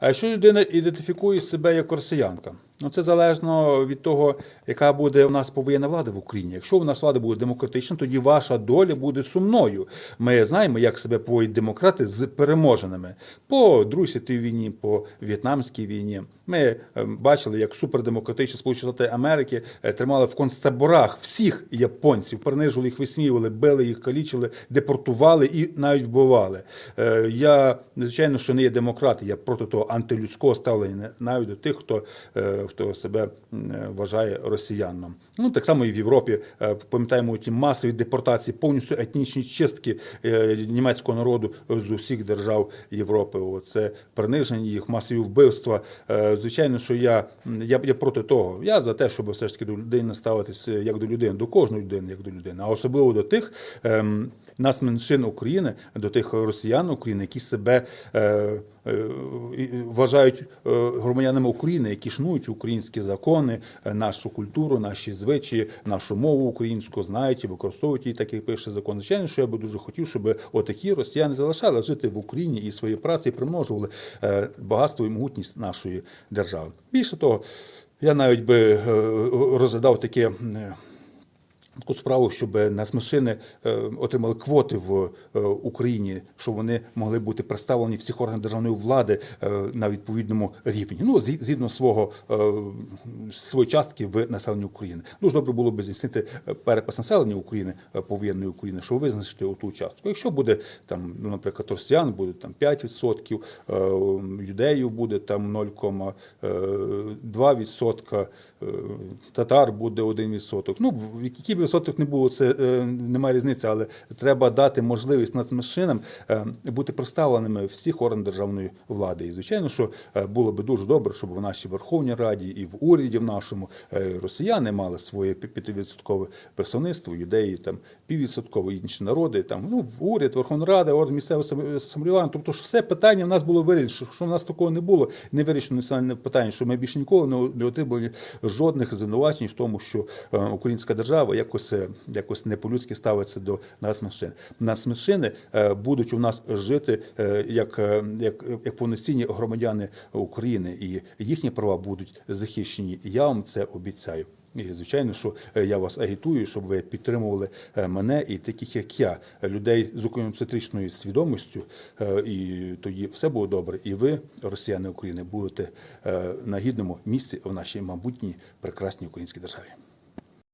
А якщо людина ідентифікує себе як росіянка, ну це залежно від того, яка буде у нас повоєнна влада в Україні. Якщо у нас влада буде демократична, тоді ваша доля буде сумною. Ми знаємо, як себе поводять демократи з переможеними по світовій війні, по В'єтнамській війні. Ми е, бачили, як супердемократичні Сполучені Штати Америки е, тримали в концтаборах всіх японців, принижували їх, висміювали, били їх, калічили, депортували і навіть вбивали. Е, Я звичайно, що не є демократ, я проти того антилюдського ставлення навіть до тих, хто, е, хто себе вважає росіянином. Ну так само і в Європі е, пам'ятаємо ті масові депортації, повністю етнічні чистки е, німецького народу з усіх держав Європи. Це приниження їх, масові вбивства. Звичайно, що я, я, я проти того. Я за те, щоб все ж таки до людини ставитися як до людини, до кожної людини, як до людини, а особливо до тих ем, нас меншин України, до тих росіян України, які себе вважають е, громадянами України, які шнують українські закони, е, нашу культуру, наші звичаї, нашу мову українську знають і використовують її, так як пише закон. Звичайно, що я би дуже хотів, щоб отакі росіяни залишали жити в Україні і свої праці примножували е, багатство і могутність нашої держави. Більше того, я навіть би е, розглядав таке. Таку справу, щоб нацменшини е, отримали квоти в е, Україні, щоб вони могли бути представлені всіх органах державної влади е, на відповідному рівні. Ну згідно свого своєї частки в населенні України. Дуже добре було б здійснити перепис населення України повоєнної України, щоб визначити оту частку. Якщо буде там, ну, наприклад, росіян буде там 5%, е, юдеїв буде там 0,2%, е, татар буде 1%. Ну, в який би відсоток не було, це е, немає різниці, але треба дати можливість нацменшинам е, бути представленими всіх органах державної влади. І звичайно, що е, було би дуже добре, щоб в нашій Верховній Раді і в уряді в нашому е, росіяни мали своє 5% представництво, юдеї там піввідсотково, інші народи, там ну уряд, Верховна Рада, орган місцевого сам- самоврядування. Тобто, що все питання в нас було вирішено, що, в нас такого не було, не вирішено національне питання, що ми більше ніколи не, отримали жодних звинувачень в тому, що е, українська держава якось, е, якось не по-людськи ставиться до нацменшин. Нацменшини е, будуть у нас жити е, як, як, як повноцінні громадяни України, і їхні права будуть захищені. Я вам це обіцяю. І звичайно, що я вас агітую, щоб ви підтримували мене і таких, як я, людей з україноцентричною свідомістю, і тоді все буде добре. І ви, росіяни України, будете на гідному місці в нашій майбутній прекрасній українській державі.